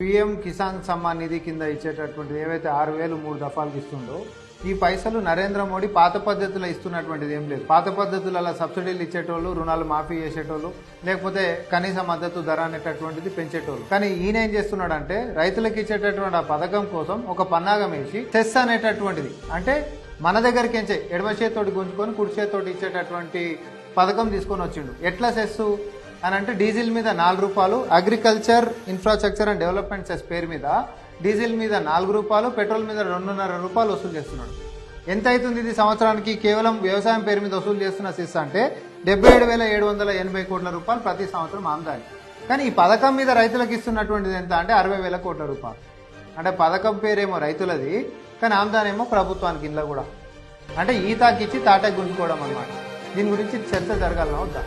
PM Kisan Samman Nidhi కింద ఇచ్చేటటువంటిది ఏవైతే ఆరు వేలు మూడు దఫాలకు ఇస్తుండో ఈ పైసలు నరేంద్ర మోడీ పాత పద్ధతిలో ఇస్తున్నటువంటిది ఏం లేదు. పాత పద్ధతులలో సబ్సిడీలు ఇచ్చేటోళ్ళు రుణాలు మాఫీ చేసేటోళ్ళు లేకపోతే కనీస మద్దతు ధర అనేటటువంటిది పెంచేటోళ్ళు. కానీ ఈయన ఏం చేస్తున్నాడంటే రైతులకు ఇచ్చేటటువంటి ఆ పథకం కోసం ఒక పన్నాగం వేసి సెస్ అనేటటువంటిది. అంటే మన దగ్గరికి ఎంచే ఎడమ చేతితోటి గుంజుకొని కుడి చేతితోటి ఇచ్చేటటువంటి పథకం తీసుకొని వచ్చిండు. ఎట్లా సెస్సు అని అంటే డీజిల్ మీద నాలుగు రూపాయలు agriculture infrastructure and development cess పేరు మీద డీజిల్ మీద నాలుగు రూపాయలు పెట్రోల్ మీద రెండున్నర రూపాయలు వసూలు చేస్తున్నాడు. ఎంత అవుతుంది ఇది సంవత్సరానికి? కేవలం వ్యవసాయం పేరు మీద వసూలు చేస్తున్న సెస్ అంటే డెబ్బై ఏడు వేల ఏడు వందల ఎనభై కోట్ల రూపాయలు ప్రతి సంవత్సరం ఆమదాని కానీ ఈ పథకం మీద రైతులకు ఇస్తున్నటువంటిది ఎంత అంటే అరవై వేల కోట్ల రూపాయలు. అంటే పథకం పేరేమో రైతులది కానీ ఆమ్దానేమో ప్రభుత్వానికి ఇంట్లో కూడా. అంటే ఈతాకిచ్చి తాటకు గుంజుకోవడం అన్నమాట. దీని గురించి చర్చ జరగాలన్నా వద్దా?